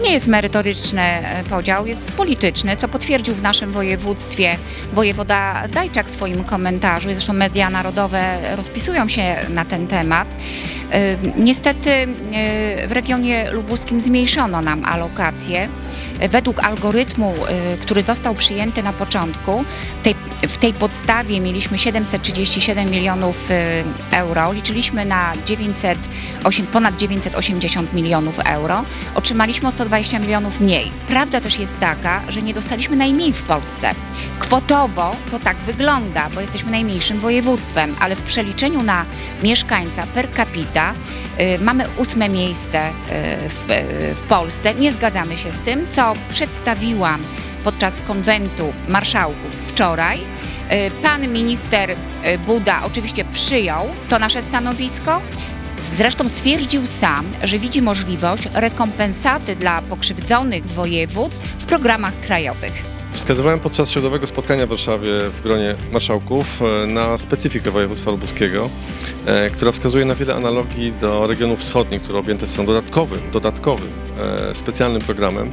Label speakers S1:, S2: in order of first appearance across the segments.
S1: nie jest merytoryczny e, podział, jest polityczny, co potwierdził w naszym województwie wojewoda Dajczak w swoim komentarzu. Zresztą media narodowe rozpisują się na ten temat. Niestety w regionie lubuskim zmniejszono nam alokacje. Według algorytmu, e, który został przyjęty na początku, tej, w tej podstawie mieliśmy 737 milionów e, euro, liczyliśmy na 908, ponad 980 milionów euro, otrzymaliśmy o 120 milionów mniej. Prawda też jest taka, że nie dostaliśmy najmniej w Polsce. Kwotowo to tak wygląda, bo jesteśmy najmniejszym województwem, ale w przeliczeniu na mieszkańca per capita y, mamy ósme miejsce y, w, y, w Polsce. Nie zgadzamy się z tym, co przedstawiłam podczas konwentu marszałków wczoraj. Pan minister Buda oczywiście przyjął to nasze stanowisko. Zresztą stwierdził sam, że widzi możliwość rekompensaty dla pokrzywdzonych województw w programach krajowych.
S2: Wskazywałem podczas środowego spotkania w Warszawie w gronie marszałków e, na specyfikę województwa lubuskiego, e, która wskazuje na wiele analogii do regionów wschodnich, które objęte są dodatkowym, dodatkowym e, specjalnym programem.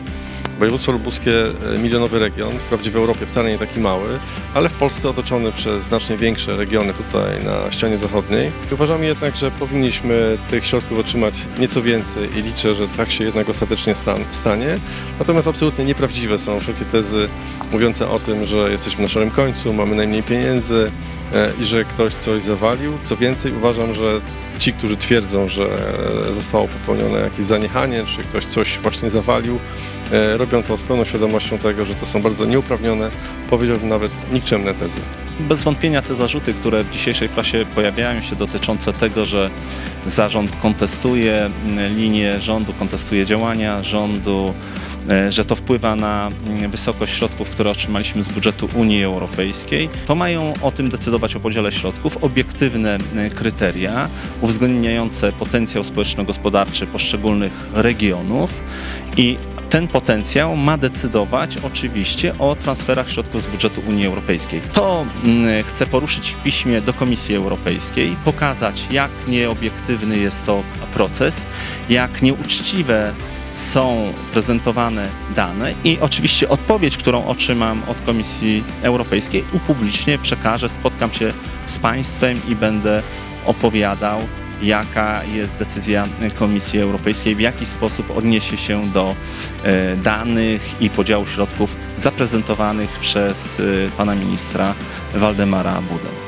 S2: Województwo lubuskie, e, milionowy region, wprawdzie w Europie wcale nie taki mały, ale w Polsce otoczony przez znacznie większe regiony tutaj na ścianie zachodniej. Uważamy jednak, że powinniśmy tych środków otrzymać nieco więcej i liczę, że tak się jednak ostatecznie stan, stanie. Natomiast absolutnie nieprawdziwe są wszelkie tezy mówiące o tym, że jesteśmy na szarym końcu, mamy najmniej pieniędzy e, i że ktoś coś zawalił. Co więcej, uważam, że ci, którzy twierdzą, że e, zostało popełnione jakieś zaniechanie, czy ktoś coś właśnie zawalił, robią to z pełną świadomością tego, że to są bardzo nieuprawnione, powiedziałbym nawet nikczemne tezy.
S3: Bez wątpienia te zarzuty, które w dzisiejszej prasie pojawiają się dotyczące tego, że zarząd kontestuje mm, linię rządu, kontestuje działania rządu, e, że to wpływa na mm, wysokość środków, które otrzymaliśmy z budżetu Unii Europejskiej, to mają o tym decydować o podziale środków obiektywne e, kryteria uwzględniające potencjał społeczno-gospodarczy poszczególnych regionów i ten potencjał ma decydować oczywiście o transferach środków z budżetu Unii Europejskiej. To mm, chcę poruszyć w piśmie do Komisji Europejskiej, pokazać jak nieobiektywny jest to proces, jak nieuczciwe są prezentowane dane i oczywiście odpowiedź, którą otrzymam od Komisji Europejskiej upublicznię, przekażę, spotkam się z Państwem i będę opowiadał, jaka jest decyzja Komisji Europejskiej, w jaki sposób odniesie się do e, danych i podziału środków zaprezentowanych przez e, pana ministra Waldemara Budę.